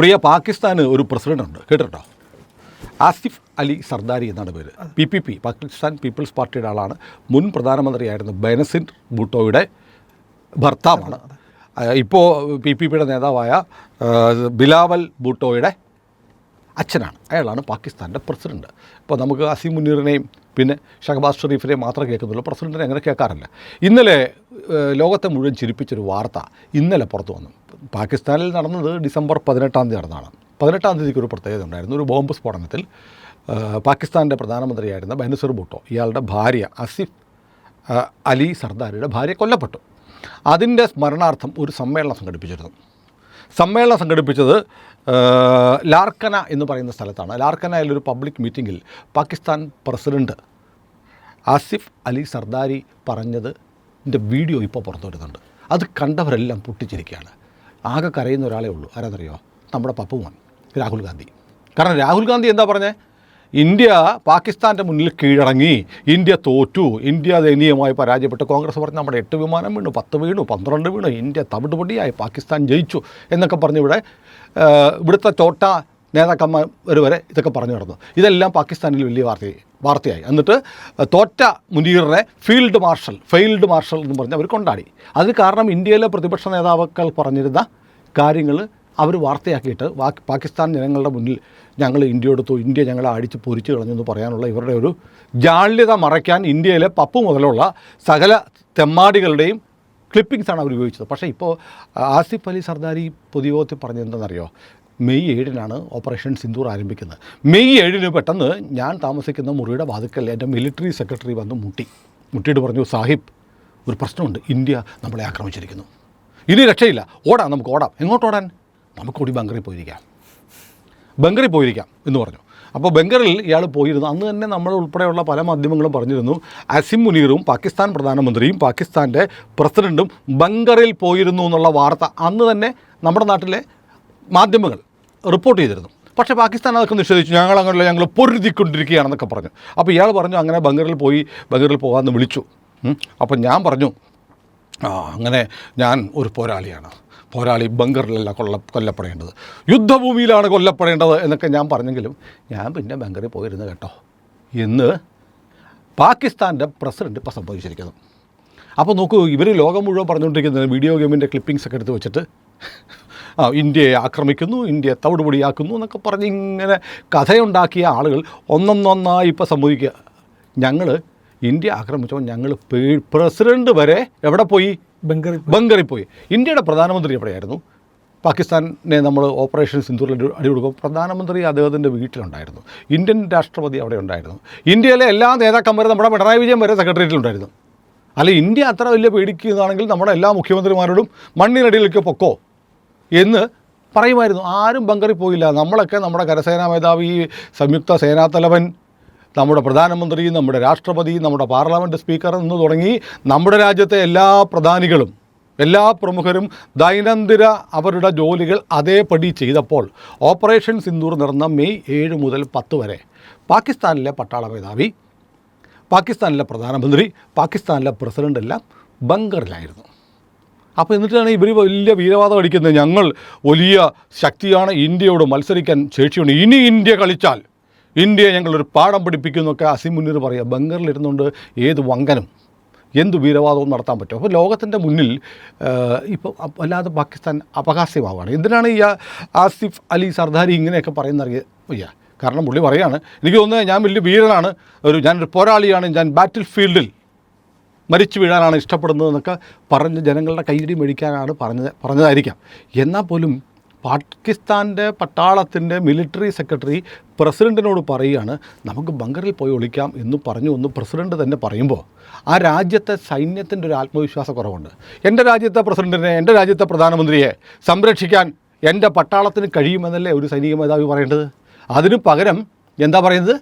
പ്രിയ പാകിസ്ഥാന് ഒരു പ്രസിഡന്റ് ഉണ്ട്. കേട്ടിട്ടോ ആസിഫ് അലി സർദാരി എന്നാണ് പേര്. P P P Pakistan peoples പാർട്ടിയുടെ ആളാണ്. മുൻ പ്രധാനമന്ത്രിയായിരുന്നു ബെനസിൻ ഭൂട്ടോയുടെ ഭർത്താവാണ്. ഇപ്പോൾ പി പി പിയുടെ നേതാവായ ബിലാവൽ ഭൂട്ടോയുടെ അച്ഛനാണ്. അയാളാണ് പാകിസ്ഥാന്റെ പ്രസിഡന്റ്. ഇപ്പോൾ നമുക്ക് അസീം മുനീറിനെയും പിന്നെ ഷഹബാസ് ഷെറീഫിനെയും മാത്രം കേൾക്കുന്നുള്ളൂ പ്രസിഡന്റിനെ അങ്ങനെ കേൾക്കാറില്ല. ഇന്നലെ ലോകത്തെ മുഴുവൻ ചിരിപ്പിച്ചൊരു വാർത്ത ഇന്നലെ പുറത്തു വന്നു. പാകിസ്ഥാനിൽ നടന്നത് ഡിസംബർ പതിനെട്ടാം തീയതി നടന്നതാണ്. പതിനെട്ടാം തീയതിക്ക് ഒരു പ്രത്യേകത ഉണ്ടായിരുന്നു. ഒരു ബോംബ് സ്ഫോടനത്തിൽ പാകിസ്ഥാന്റെ പ്രധാനമന്ത്രിയായിരുന്ന ബനസർ ബുട്ടോ ഇയാളുടെ ഭാര്യ അസിഫ് അലി സർദാരിയുടെ ഭാര്യ കൊല്ലപ്പെട്ടു. അതിന്റെ സ്മരണാർത്ഥം ഒരു സമ്മേളനം സംഘടിപ്പിച്ചിരുന്നു. സമ്മേളനം സംഘടിപ്പിച്ചത് ലാർക്കന എന്ന് പറയുന്ന സ്ഥലത്താണ്. ലാർക്കനയിലൊരു പബ്ലിക് മീറ്റിങ്ങിൽ പാകിസ്ഥാൻ പ്രസിഡന്റ് ആസിഫ് അലി സർദാരി പറഞ്ഞത് വീഡിയോ ഇപ്പോൾ പുറത്തു വരുന്നുണ്ട് അത് കണ്ടവരെല്ലാം പൊട്ടിച്ചിരിക്കുകയാണ്. ആകെ കരയുന്ന ഒരാളേ ഉള്ളൂ. ആരാന്നറിയോ? നമ്മുടെ പപ്പുമോൻ രാഹുൽ ഗാന്ധി. കാരണം രാഹുൽ ഗാന്ധി എന്താ പറഞ്ഞേ? ഇന്ത്യ പാകിസ്ഥാന്റെ മുന്നിൽ കീഴടങ്ങി ഇന്ത്യ തോറ്റു ഇന്ത്യ ദയനീയമായി പരാജയപ്പെട്ടു. കോൺഗ്രസ് പറഞ്ഞ് നമ്മുടെ എട്ട് വിമാനം വീണു പത്ത് വീണു പന്ത്രണ്ട് വീണു ഇന്ത്യ തവിടുപൊടിയായി പാകിസ്ഥാൻ ജയിച്ചു എന്നൊക്കെ പറഞ്ഞ് ഇവിടെ ഇവിടുത്തെ ചോട്ട നേതാക്കന്മാർ വരെ ഇതൊക്കെ പറഞ്ഞു നടന്നു. ഇതെല്ലാം പാകിസ്ഥാനിൽ വലിയ വാർത്തയായി. വാർത്തയായി. എന്നിട്ട് തോറ്റ മുനീറിനെ ഫീൽഡ് മാർഷൽ ഫെയിൽഡ് മാർഷൽ എന്ന് പറഞ്ഞ് അവർ കൊണ്ടാടി. അതിന് കാരണം ഇന്ത്യയിലെ പ്രതിപക്ഷ നേതാവുകൾ പറഞ്ഞിരുന്ന കാര്യങ്ങൾ അവർ വാർത്തയാക്കിയിട്ട് പാകിസ്ഥാൻ ജനങ്ങളുടെ മുന്നിൽ ഞങ്ങൾ ഇന്ത്യ എടുത്തു ഇന്ത്യ ഞങ്ങളെ അടിച്ച് പൊരിച്ചു കളഞ്ഞു എന്ന് പറയാനുള്ള ഇവരുടെ ഒരു ജാള്യത മറയ്ക്കാൻ ഇന്ത്യയിലെ പപ്പു മുതലുള്ള സകല തെമ്മാടികളുടെയും ക്ലിപ്പിങ്സാണ് അവർ ഉപയോഗിച്ചത്. പക്ഷേ ഇപ്പോൾ ആസിഫ് അലി സർദാരി പൊതുയോഗത്തിൽ പറഞ്ഞതെന്തെന്നറിയോ മെയ് ഏഴിനാണ് ഓപ്പറേഷൻ സിന്ദൂർ ആരംഭിക്കുന്നത്. മെയ് ഏഴിന് പെട്ടെന്ന് ഞാൻ താമസിക്കുന്ന മുറിയുടെ വാതിക്കൽ എന്റെ മിലിറ്ററി സെക്രട്ടറി വന്ന് മുട്ടി. മുട്ടിയിട്ട് പറഞ്ഞു സാഹിബ് ഒരു പ്രശ്നമുണ്ട്. ഇന്ത്യ നമ്മളെ ആക്രമിച്ചിരിക്കുന്നു. ഇനി രക്ഷയില്ല. ഓടാം നമുക്ക് ഓടാം. എങ്ങോട്ട് ഓടാൻ? നമുക്ക് ഓടി ബങ്കറിൽ പോയിരിക്കാം. ബംഗറിൽ പോയിരിക്കാം എന്ന് പറഞ്ഞു. അപ്പോൾ ബംഗറിൽ ഇയാൾ പോയിരുന്നു. അന്ന് തന്നെ നമ്മൾ ഉൾപ്പെടെയുള്ള പല മാധ്യമങ്ങളും പറഞ്ഞിരുന്നു അസിം മുനീറും പാകിസ്ഥാൻ പ്രധാനമന്ത്രിയും പാകിസ്ഥാന്റെ പ്രസിഡന്റും ബംഗറിൽ പോയിരുന്നു എന്നുള്ള വാർത്ത അന്ന് തന്നെ നമ്മുടെ നാട്ടിലെ മാധ്യമങ്ങൾ റിപ്പോർട്ട് ചെയ്തിരുന്നു. പക്ഷേ പാകിസ്ഥാൻ അതൊക്കെ നിഷേധിച്ചു. ഞങ്ങൾ അങ്ങനെ ഞങ്ങൾ പൊരുതിക്കൊണ്ടിരിക്കുകയാണെന്നൊക്കെ പറഞ്ഞു. അപ്പോൾ ഇയാൾ പറഞ്ഞു അങ്ങനെ ബംഗറിൽ പോയി ബംഗറിൽ പോകാമെന്ന് വിളിച്ചു. അപ്പോൾ ഞാൻ പറഞ്ഞു ആ അങ്ങനെ ഞാൻ ഒരു പോരാളിയാണ്. പോരാളി ബംഗറിലല്ല കൊല്ല കൊല്ലപ്പെടേണ്ടത്. യുദ്ധഭൂമിയിലാണ് കൊല്ലപ്പെടേണ്ടത്. എന്നൊക്കെ ഞാൻ പറഞ്ഞെങ്കിലും ഞാൻ പിന്നെ ബംഗറിൽ പോയിരുന്നു കേട്ടോ. എന്ന് പാകിസ്ഥാന്റെ പ്രസിഡന്റ് ഇപ്പോൾ സംഭവിച്ചിരിക്കുന്നു. അപ്പോൾ നോക്കൂ ഇവർ ലോകം മുഴുവൻ പറഞ്ഞുകൊണ്ടിരിക്കുന്നത് വീഡിയോ ഗെയിമിന്റെ ക്ലിപ്പിങ്സ് ഒക്കെ എടുത്ത് വെച്ചിട്ട് ഇന്ത്യയെ ആക്രമിക്കുന്നു ഇന്ത്യയെ തവിടുപൊടിയാക്കുന്നു എന്നൊക്കെ പറഞ്ഞ് ഇങ്ങനെ കഥയുണ്ടാക്കിയ ആളുകൾ ഒന്നൊന്നൊന്നായി ഇപ്പോൾ സംഭവിക്കുക. ഞങ്ങൾ ഇന്ത്യ ആക്രമിച്ചപ്പോൾ ഞങ്ങൾ പ്രസിഡന്റ് വരെ എവിടെ പോയി? ബംഗറി ബംഗറി പോയി. ഇന്ത്യയുടെ പ്രധാനമന്ത്രി എവിടെയായിരുന്നു? പാകിസ്ഥാനെ നമ്മൾ ഓപ്പറേഷൻ സിന്ദൂറിൽ അടികൊടുക്കും അടി കൊടുക്കും പ്രധാനമന്ത്രി അദ്ദേഹത്തിന്റെ വീട്ടിലുണ്ടായിരുന്നു. ഇന്ത്യൻ രാഷ്ട്രപതി അവിടെ ഉണ്ടായിരുന്നു. ഇന്ത്യയിലെ എല്ലാ നേതാക്കന്മാരും നമ്മുടെ പിണറായി വിജയൻ വരെ സെക്രട്ടേറിയറ്റിലുണ്ടായിരുന്നു. അല്ല ഇന്ത്യ അത്ര വലിയ പേടിക്കുന്നതാണെങ്കിൽ നമ്മുടെ എല്ലാ മുഖ്യമന്ത്രിമാരോടും മണ്ണിനടിയിലേക്ക് പൊക്കോ? എന്ന് പറയുമായിരുന്നു. ആരും ബങ്കറിൽ പോയില്ല. നമ്മളൊക്കെ നമ്മുടെ കരസേനാ മേധാവി സംയുക്ത സേനാതലവൻ നമ്മുടെ പ്രധാനമന്ത്രി നമ്മുടെ രാഷ്ട്രപതി നമ്മുടെ പാർലമെന്റ് സ്പീക്കർ എന്ന് തുടങ്ങി നമ്മുടെ രാജ്യത്തെ എല്ലാ പ്രധാനികളും എല്ലാ പ്രമുഖരും ദൈനംദിന അവരുടെ ജോലികൾ അതേപടി ചെയ്തപ്പോൾ ഓപ്പറേഷൻ സിന്ദൂർ നടന്ന മെയ് ഏഴ് മുതൽ പത്ത് വരെ. പാകിസ്ഥാനിലെ പട്ടാള മേധാവി പാകിസ്ഥാനിലെ പ്രധാനമന്ത്രി പാകിസ്ഥാനിലെ പ്രസിഡന്റ് എല്ലാം ബങ്കറിലായിരുന്നു അപ്പോൾ എന്നിട്ടാണ് ഇവർ വലിയ വീരവാദം അടിക്കുന്നത്. ഞങ്ങൾ വലിയ ശക്തിയാണ് ഇന്ത്യയോട് മത്സരിക്കാൻ ശേഷിയുണ്ട്. ഇനി ഇന്ത്യ കളിച്ചാൽ ഇന്ത്യയെ ഞങ്ങളൊരു പാഠം പഠിപ്പിക്കുന്നൊക്കെ അസിം മുന്നീർ പറയുക ബംഗറിലിരുന്നുകൊണ്ട് ഏത് വങ്കനും എന്ത് വീരവാദവും നടത്താൻ പറ്റും? അപ്പോൾ ലോകത്തിന്റെ മുന്നിൽ ഇപ്പോൾ അല്ലാതെ പാകിസ്ഥാൻ അപഹാസ്യമാവുകയാണ്. എന്തിനാണ് ഈ ആസിഫ് അലി സർദാരി ഇങ്ങനെയൊക്കെ പറയുന്ന അറിയ കാരണം പുള്ളി പറയാണ് എനിക്ക് തോന്നുന്നത് ഞാൻ വലിയ വീരനാണ്. ഒരു ഞാനൊരു പോരാളിയാണ്. ഞാൻ ബാറ്റിൽ ഫീൽഡിൽ മരിച്ചു വീഴാനാണ് ഇഷ്ടപ്പെടുന്നതെന്നൊക്കെ പറഞ്ഞ് ജനങ്ങളുടെ കൈയിടി മേടിക്കാനാണ് പറഞ്ഞത് പറഞ്ഞതായിരിക്കാം. എന്നാൽ പോലും പാകിസ്ഥാന്റെ പട്ടാളത്തിന്റെ മിലിറ്ററി സെക്രട്ടറി പ്രസിഡന്റിനോട് പറയുകയാണ് നമുക്ക് ബങ്കറിൽ പോയി ഒളിക്കാം എന്ന് പറഞ്ഞു എന്ന് പ്രസിഡന്റ് തന്നെ പറയുമ്പോൾ ആ രാജ്യത്തെ സൈന്യത്തിന്റെ ഒരു ആത്മവിശ്വാസക്കുറവുണ്ട് എന്റെ രാജ്യത്തെ പ്രസിഡന്റിനെ എന്റെ രാജ്യത്തെ പ്രധാനമന്ത്രിയെ സംരക്ഷിക്കാൻ എന്റെ പട്ടാളത്തിന് കഴിയുമെന്നല്ലേ ഒരു സൈനിക മേധാവി പറയേണ്ടത്? അതിനു പകരം എന്താ പറയുന്നത്?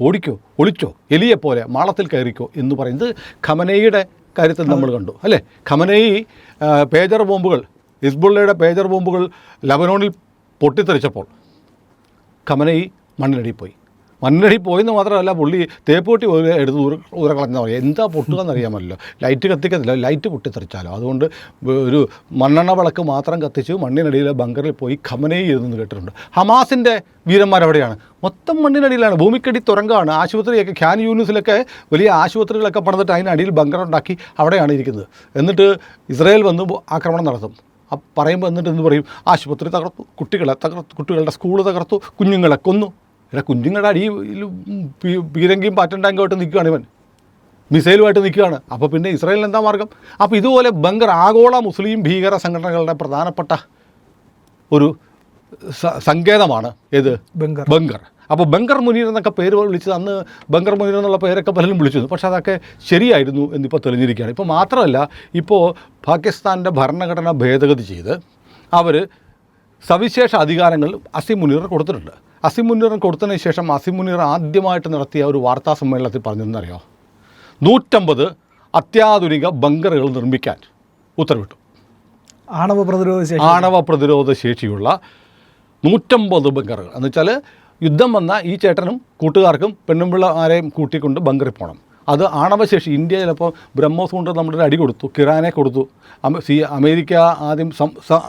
ഓടിക്കോ ഒളിച്ചോ എലിയെ പോലെ മാളത്തിൽ കയറിക്കോ എന്ന് പറയുന്നത് ഖമനയുടെ കാര്യത്തിൽ നമ്മൾ കണ്ടു അല്ലേ? ഖമനയി പേജർ ബോംബുകൾ ഹിസ്ബുള്ളയുടെ പേജർ ബോംബുകൾ ലബനോണിൽ പൊട്ടിത്തെറിച്ചപ്പോൾ ഖമനയി മണ്ണിനടിയിൽ പോയി. മണ്ണിനടി പോയെന്ന് മാത്രമല്ല പുള്ളി തേപ്പൂട്ടി എടുത്ത് ഊര ഊരക്കളഞ്ഞാൽ മതി. എന്താ പൊട്ടുക എന്നറിയാമല്ലോ ലൈറ്റ് കത്തിക്കത്തില്ല. ലൈറ്റ് പൊട്ടിത്തെറിച്ചാലോ. അതുകൊണ്ട് ഒരു മണ്ണെണ്ണ വിളക്ക് മാത്രം കത്തിച്ച് മണ്ണിനടിയിലെ ബങ്കറിൽ പോയി ഖമനേ ഇരുന്ന് കേട്ടിട്ടുണ്ട് ഹമാസിന്റെ വീരന്മാരവിടെയാണ് മൊത്തം മണ്ണിനടിയിലാണ്. ഭൂമിക്കടി തുറങ്കാണ് ആശുപത്രിയൊക്കെ ഖ്യാൻ യൂണിസിലൊക്കെ വലിയ ആശുപത്രികളൊക്കെ പണിതിട്ട് അതിനടിയിൽ ബങ്കർ ഉണ്ടാക്കി അവിടെയാണ് ഇരിക്കുന്നത്. എന്നിട്ട് ഇസ്രായേൽ വന്ന് ആക്രമണം നടത്തും. പറയുമ്പോൾ എന്നിട്ട് എന്ത് പറയും? ആശുപത്രി തകർത്തു കുട്ടികളെ തകർത്തു കുട്ടികളുടെ സ്കൂൾ തകർത്തു കുഞ്ഞുങ്ങളെ കൊന്നു. ഇവിടെ കുഞ്ഞുങ്ങളുടെ അടിയിൽ പീരങ്കിയും പാറ്റൻ ടാങ്കുമായിട്ട് നിൽക്കുകയാണ് ഇവൻ. മിസൈലുമായിട്ട് നിൽക്കുകയാണ്. അപ്പോൾ പിന്നെ ഇസ്രായേലിന് എന്താ മാർഗം? അപ്പോൾ ഇതുപോലെ ബംഗർ ആഗോള മുസ്ലിം ഭീകര സംഘടനകളുടെ പ്രധാനപ്പെട്ട ഒരു സങ്കേതമാണ് ഏത്? ബംഗർ. ബംഗർ. അപ്പോൾ ബംഗർ മുനീർ എന്നൊക്കെ പേര് വിളിച്ചത് അന്ന് ബംഗർ മുനീർ എന്നുള്ള പേരൊക്കെ പലരും വിളിച്ചിരുന്നു പക്ഷേ അതൊക്കെ ശരിയായിരുന്നു എന്നിപ്പോൾ തെളിഞ്ഞിരിക്കുകയാണ്. ഇപ്പോൾ മാത്രമല്ല ഇപ്പോൾ പാകിസ്ഥാന്റെ ഭരണഘടന ഭേദഗതി ചെയ്ത് അവർ സവിശേഷ അധികാരങ്ങൾ അസിം മുനീർ കൊടുത്തിട്ടുണ്ട്. അസിം മുനീറിന് കൊടുത്തതിന് ശേഷം അസിം മുനീർ ആദ്യമായിട്ട് നടത്തിയ ഒരു വാർത്താ സമ്മേളനത്തിൽ പറഞ്ഞതെന്നറിയോ? നൂറ്റമ്പത് അത്യാധുനിക ബങ്കറുകൾ നിർമ്മിക്കാൻ ഉത്തരവിട്ടു. ആണവ പ്രതിരോധ ആണവ പ്രതിരോധ ശേഷിയുള്ള നൂറ്റമ്പത് ബങ്കറുകൾ. എന്ന് വെച്ചാൽ യുദ്ധം വന്ന ഈ ചേട്ടനും കൂട്ടുകാർക്കും പെണ്ണുമ്പിള്ളമാരെയും കൂട്ടിക്കൊണ്ട് ബങ്കറിൽ പോകണം അത് ആണവശേഷി. ഇന്ത്യ ചിലപ്പോൾ ബ്രഹ്മോസ് കൊണ്ട് നമ്മുടെ അടി കൊടുത്തു കിറാനെ കൊടുത്തു. സി അമേരിക്ക ആദ്യം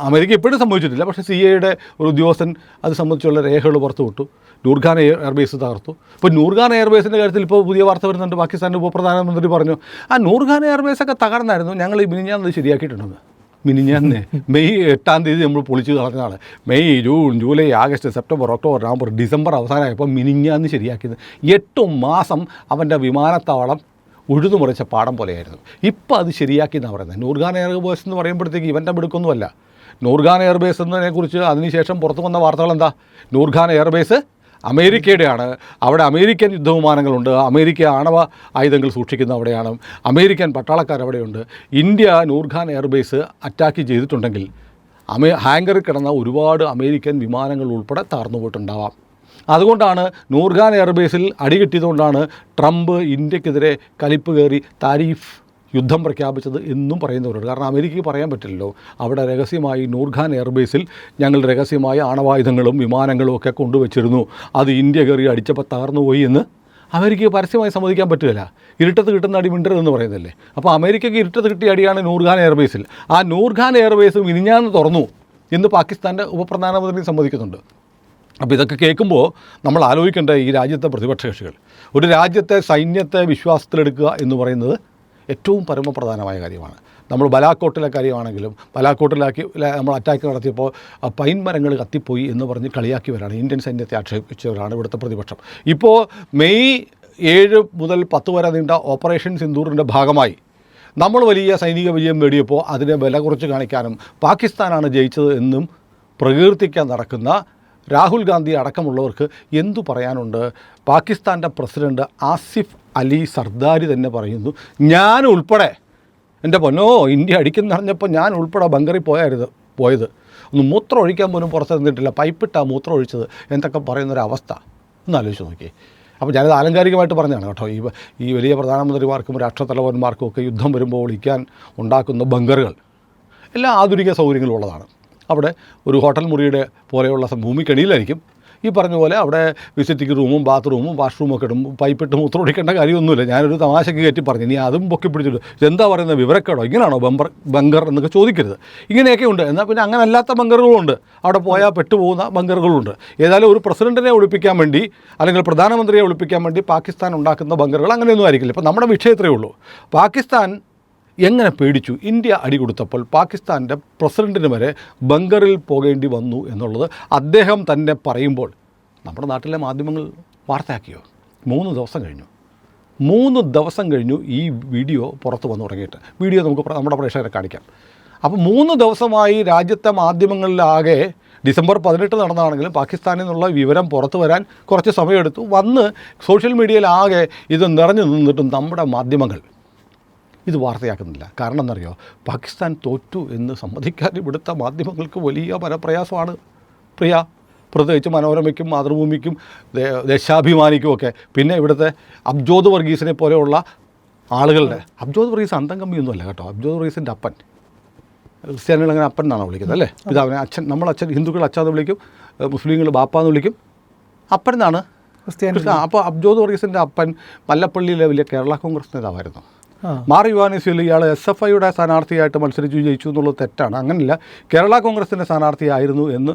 അമേരിക്ക ഇപ്പോഴും സംഭവിച്ചിട്ടില്ല. പക്ഷേ സി എയുടെ ഒരു ഉദ്യോഗസ്ഥൻ അത് സംബന്ധിച്ചുള്ള രേഖകൾ പുറത്തു വിട്ടു. നൂർഖാൻ എയർ എയർബേസ് തകർത്തു. ഇപ്പോൾ നൂർഖാൻ എയർബേസിന്റെ കാര്യത്തിൽ ഇപ്പോൾ പുതിയ വാർത്ത വരുന്നുണ്ട്. പാകിസ്ഥാന്റെ ഉപപ്രധാനമന്ത്രി പറഞ്ഞു ആ നൂർഖാൻ എയർബേസൊക്കെ തകർന്നായിരുന്നു. ഞങ്ങൾ ഈ മിനിഞ്ഞാന്നത് ശരിയാക്കിയിട്ടുണ്ടെന്ന്. മിനിഞ്ഞാന്ന് മെയ് എട്ടാം തീയതി നമ്മൾ പൊളിച്ചു കളഞ്ഞതാണ് May June July August September October November December അവസാനമായപ്പോൾ മിനിഞ്ഞാന്ന് ശരിയാക്കിയത്. എട്ട് മാസം അവന്റെ വിമാനത്താവളം ഉഴുതുമുറിച്ച പാടം പോലെയായിരുന്നു. ഇപ്പം അത് ശരിയാക്കി എന്നാണ് പറയുന്നത്. നൂർഖാൻ എയർബേസ് എന്ന് പറയുമ്പോഴത്തേക്ക് ഇവന്റെ മിടുക്കൊന്നുമല്ല. നൂർഖാൻ എയർബേസ് എന്നതിനെക്കുറിച്ച് അതിനുശേഷം പുറത്തു വന്ന വാർത്തകൾ എന്താ നൂർഖാൻ എയർബേസ് അമേരിക്കയുടെയാണ്. അവിടെ അമേരിക്കൻ യുദ്ധവിമാനങ്ങളുണ്ട്. അമേരിക്ക ആണവ ആയുധങ്ങൾ സൂക്ഷിക്കുന്ന അവിടെയാണ്. അമേരിക്കൻ പട്ടാളക്കാർ അവിടെയുണ്ട്. ഇന്ത്യ നൂർഖാൻ എയർബേസ് അറ്റാക്ക് ചെയ്തിട്ടുണ്ടെങ്കിൽ അമേ ഹാങ്കറിൽ കിടന്ന ഒരുപാട് അമേരിക്കൻ വിമാനങ്ങൾ ഉൾപ്പെടെ താർന്നു പോയിട്ടുണ്ടാവാം. അതുകൊണ്ടാണ് നൂർഖാൻ എയർബേസിൽ അടികിട്ടിയതുകൊണ്ടാണ് ട്രംപ് ഇന്ത്യക്കെതിരെ കലിപ്പ് കയറി താരീഫ് യുദ്ധം പ്രഖ്യാപിച്ചത് എന്നും പറയുന്നവരുണ്ട്. കാരണം അമേരിക്കയ്ക്ക് പറയാൻ പറ്റില്ലല്ലോ. അവിടെ രഹസ്യമായി നൂർഖാൻ എയർബേസിൽ ഞങ്ങൾ രഹസ്യമായ ആണവായുധങ്ങളും വിമാനങ്ങളും ഒക്കെ കൊണ്ടുവച്ചിരുന്നു. അത് ഇന്ത്യ കയറി അടിച്ചപ്പോൾ തകർന്നുപോയി എന്ന് അമേരിക്കയ്ക്ക് പരസ്യമായി സമ്മതിക്കാൻ പറ്റില്ല ഇരുട്ടത്ത് കിട്ടുന്ന അടി മിണ്ടരുതെന്ന് പറയുന്നില്ലേ അപ്പോൾ അമേരിക്കയ്ക്ക് ഇരുട്ടത്ത് കിട്ടിയ അടിയാണ് നൂർഖാൻ എയർബേസിൽ. ആ നൂർഖാൻ എയർബേസ് ഇനിഞ്ഞാന്ന് തുറന്നു എന്ന് പാകിസ്ഥാന്റെ ഉപപ്രധാനമന്ത്രി സമ്മതിക്കുന്നുണ്ട്. അപ്പോൾ ഇതൊക്കെ കേൾക്കുമ്പോൾ നമ്മൾ ആലോചിക്കേണ്ട ഈ രാജ്യത്തെ പ്രതിപക്ഷ കക്ഷികൾ. ഒരു രാജ്യത്തെ സൈന്യത്തെ വിശ്വാസത്തിലെടുക്കുക എന്ന് പറയുന്നത് ഏറ്റവും പരമപ്രധാനമായ കാര്യമാണ്. നമ്മൾ ബലാക്കോട്ടിലെ കാര്യമാണെങ്കിലും ബലാക്കോട്ടിലാക്കി നമ്മൾ അറ്റാക്ക് നടത്തിയപ്പോൾ പൈൻ മരങ്ങൾ കത്തിപ്പോയി എന്ന് പറഞ്ഞ് കളിയാക്കിയവരാണ്. ഇന്ത്യൻ സൈന്യത്തെ ആക്ഷേപിച്ചവരാണ് ഇവിടുത്തെ പ്രതിപക്ഷം. ഇപ്പോൾ മെയ് ഏഴ് മുതൽ പത്ത് വരെ നീണ്ട ഓപ്പറേഷൻ സിന്ദൂറിന്റെ ഭാഗമായി. നമ്മൾ വലിയ സൈനിക വിജയം നേടിയപ്പോൾ അതിനെ വില കുറച്ച് കാണിക്കാനും പാകിസ്ഥാനാണ് ജയിച്ചത് എന്നും പ്രകീർത്തിക്കാൻ നടക്കുന്ന രാഹുൽ ഗാന്ധി അടക്കമുള്ളവർക്ക് എന്തു പറയാനുണ്ട്? പാകിസ്ഥാന്റെ പ്രസിഡന്റ് ആസിഫ് അലി സർദാരി തന്നെ പറയുന്നു ഞാൻ ഉൾപ്പെടെ എന്റെ പൊന്നോ ഇന്ത്യ അടിക്കുന്ന പറഞ്ഞപ്പോൾ ഞാൻ ഉൾപ്പെടെ ബങ്കറിൽ പോയായിരുന്നു പോയത്. ഒന്ന് മൂത്രം ഒഴിക്കാൻ പോലും പുറത്തിരുന്നിട്ടില്ല പൈപ്പിട്ടാ മൂത്രം ഒഴിച്ചത് എന്തൊക്കെ പറയുന്നൊരവസ്ഥ. ഒന്ന് ആലോചിച്ച് നോക്കി അപ്പോൾ ഞാനത് ആലങ്കാരികമായിട്ട് പറഞ്ഞതാണ് കേട്ടോ. ഈ ഈ വലിയ പ്രധാനമന്ത്രിമാർക്കും രാഷ്ട്രത്തലവന്മാർക്കും ഒക്കെ യുദ്ധം വരുമ്പോൾ ഒളിക്കാൻ ഉണ്ടാക്കുന്ന ബങ്കറുകൾ എല്ലാ ആധുനിക സൗകര്യങ്ങളും ഉള്ളതാണ് അവിടെ ഒരു ഹോട്ടൽ മുറിയുടെ പോലെയുള്ള ഭൂമിക്കണിയിലായിരിക്കും ഈ പറഞ്ഞ പോലെ അവിടെ വിസിറ്റിംഗ് റൂമും ബാത്റൂമും വാഷ്റൂമും ഒക്കെ ഇടും. പൈപ്പിട്ട് മൂത്രം ഒഴിക്കേണ്ട കാര്യമൊന്നുമില്ല. ഞാനൊരു തമാശയ്ക്ക് കയറ്റി പറഞ്ഞു. ഇനി അതും പൊക്കി പിടിച്ചിട്ട് എന്താ പറയുന്നത്? വിവരക്കേടോ? ഇങ്ങനെയാണോ ബമ്പർ ബങ്കർ എന്നൊക്കെ ചോദിക്കരുത്. ഇങ്ങനെയൊക്കെ ഉണ്ട്. എന്നാൽ പിന്നെ അങ്ങനെ അല്ലാത്ത ബങ്കറുകളുണ്ട്. അവിടെ പോയാൽ പെട്ടുപോകുന്ന ബങ്കറുകളുണ്ട്. ഏതായാലും ഒരു പ്രസിഡന്റിനെ ഒളിപ്പിക്കാൻ വേണ്ടി അല്ലെങ്കിൽ പ്രധാനമന്ത്രിയെ ഒളിപ്പിക്കാൻ വേണ്ടി പാകിസ്ഥാൻ ഉണ്ടാക്കുന്ന ബങ്കറുകൾ അങ്ങനെയൊന്നും ആയിരിക്കില്ല. ഇപ്പം നമ്മുടെ വിഷയത്രേ ഉള്ളൂ. പാകിസ്ഥാൻ എങ്ങനെ പേടിച്ചു? ഇന്ത്യ അടി കൊടുത്തപ്പോൾ പാകിസ്ഥാന്റെ പ്രസിഡന്റിന് വരെ ബങ്കറിൽ പോകേണ്ടി വന്നു എന്നുള്ളത് അദ്ദേഹം തന്നെ പറയുമ്പോൾ നമ്മുടെ നാട്ടിലെ മാധ്യമങ്ങൾ വാർത്തയാക്കിയോ? മൂന്ന് ദിവസം കഴിഞ്ഞു. മൂന്ന് ദിവസം കഴിഞ്ഞു ഈ വീഡിയോ പുറത്ത് വന്നു തുടങ്ങിയിട്ട്. വീഡിയോ നമുക്ക് നമ്മുടെ പ്രേക്ഷകരെ കാണിക്കാം. അപ്പോൾ മൂന്ന് ദിവസമായി രാജ്യത്തെ മാധ്യമങ്ങളിലാകെ ഡിസംബർ പതിനെട്ട് നടന്നതാണെങ്കിലും പാകിസ്ഥാനിൽ നിന്നുള്ള വിവരം പുറത്തു വരാൻ കുറച്ച് സമയമെടുത്തു. വന്ന് സോഷ്യൽ മീഡിയയിലാകെ ഇത് നിറഞ്ഞു നിന്നിട്ടും നമ്മുടെ മാധ്യമങ്ങൾ ഇത് വാർത്തയാക്കുന്നില്ല. കാരണം എന്നറിയോ പാകിസ്ഥാൻ തോറ്റു എന്ന് സമ്മതിക്കാൻ ഇവിടുത്തെ മാധ്യമങ്ങൾക്ക് വലിയ പരപ്രയാസമാണ്. പ്രിയ പ്രത്യേകിച്ച് മനോരമയ്ക്കും മാതൃഭൂമിക്കും ദേശാഭിമാനിക്കുമൊക്കെ ദേശാഭിമാനിക്കും ഒക്കെ. പിന്നെ ഇവിടുത്തെ അബ്ജോദ് വർഗീസിനെ പോലെയുള്ള ആളുകളുടെ. അബ്ജോദ് വർഗീസ് അന്തം കമ്മിയൊന്നുമല്ല കേട്ടോ. അബ്ജോദ് വർഗീസിന്റെ അപ്പൻ. ക്രിസ്ത്യാനികൾ അങ്ങനെ അപ്പൻ എന്നാണ് വിളിക്കുന്നത് അല്ലേ? പിതാവിനെ അച്ഛൻ നമ്മൾ അച്ഛൻ ഹിന്ദുക്കൾ അച്ഛാന്ന് വിളിക്കും മുസ്ലിങ്ങൾ ബാപ്പ എന്ന് വിളിക്കും. അപ്പൻ എന്നാണ്? ക്രിസ്ത്യാനി അപ്പോൾ അബ്ജോദ് വർഗീസിന്റെ അപ്പൻ മല്ലപ്പള്ളിയിലെ വലിയ കേരള കോൺഗ്രസ് നേതാവായിരുന്നു. ആ. യുവാനിസിയിൽ ഇയാൾ എസ് എഫ് ഐയുടെ സ്ഥാനാർത്ഥിയായിട്ട് മത്സരിച്ചു ജയിച്ചു എന്നുള്ളത് തെറ്റാണ്. അങ്ങനെയല്ല കേരള കോൺഗ്രസിന്റെ സ്ഥാനാർത്ഥിയായിരുന്നു എന്ന്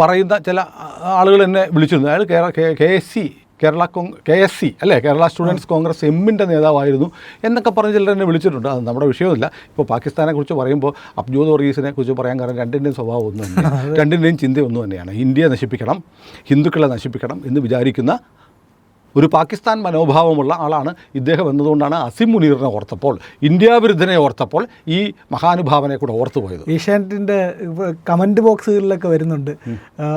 പറയുന്ന ചില ആളുകൾ എന്നെ വിളിച്ചിരുന്നു അയാൾ Kerala K S C Kerala കോൺ കെ എസ് സി അല്ലേ കേരള സ്റ്റുഡൻസ് കോൺഗ്രസ് എമ്മിന്റെ നേതാവായിരുന്നു എന്നൊക്കെ പറഞ്ഞ് ചിലർ എന്നെ വിളിച്ചിട്ടുണ്ട്. അത് നമ്മുടെ വിഷയമില്ല. ഇപ്പോൾ പാകിസ്ഥാനെ കുറിച്ച് പറയുമ്പോൾ അബ്ജോദ് വർഗീസിനെ കുറിച്ച് പറയാൻ കാരണം രണ്ടിന്റെയും സ്വഭാവം ഒന്നും തന്നെയാണ് രണ്ടിന്റെയും ചിന്ത ഒന്നും തന്നെയാണ് ഇന്ത്യയെ നശിപ്പിക്കണം ഹിന്ദുക്കളെ നശിപ്പിക്കണം എന്ന് വിചാരിക്കുന്ന ഒരു പാകിസ്ഥാൻ മനോഭാവമുള്ള ആളാണ് ഇദ്ദേഹം എന്നതുകൊണ്ടാണ് അസിം മുനീറിനെ ഓർത്തപ്പോൾ ഇന്ത്യ വിരുദ്ധനെ ഓർത്തപ്പോൾ ഈ മഹാനുഭാവനെ കൂടെ ഓർത്തു പോയത്. ഏഷ്യാനെറ്റിന്റെ കമന്റ് ബോക്സുകളിലൊക്കെ വരുന്നുണ്ട്.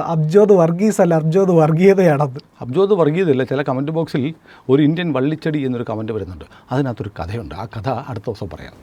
അബ്ജോദ് വർഗീസ് അല്ല അബ്ജോദ് വർഗീയതയാണത്. അബ്ജോദ് വർഗീയതയല്ല ചില കമന്റ് ബോക്സിൽ ഒരു ഇന്ത്യൻ വള്ളിച്ചെടി എന്നൊരു കമന്റ് വരുന്നുണ്ട്. അതിനകത്തൊരു കഥയുണ്ട്. ആ കഥ അടുത്ത ദിവസം പറയാം.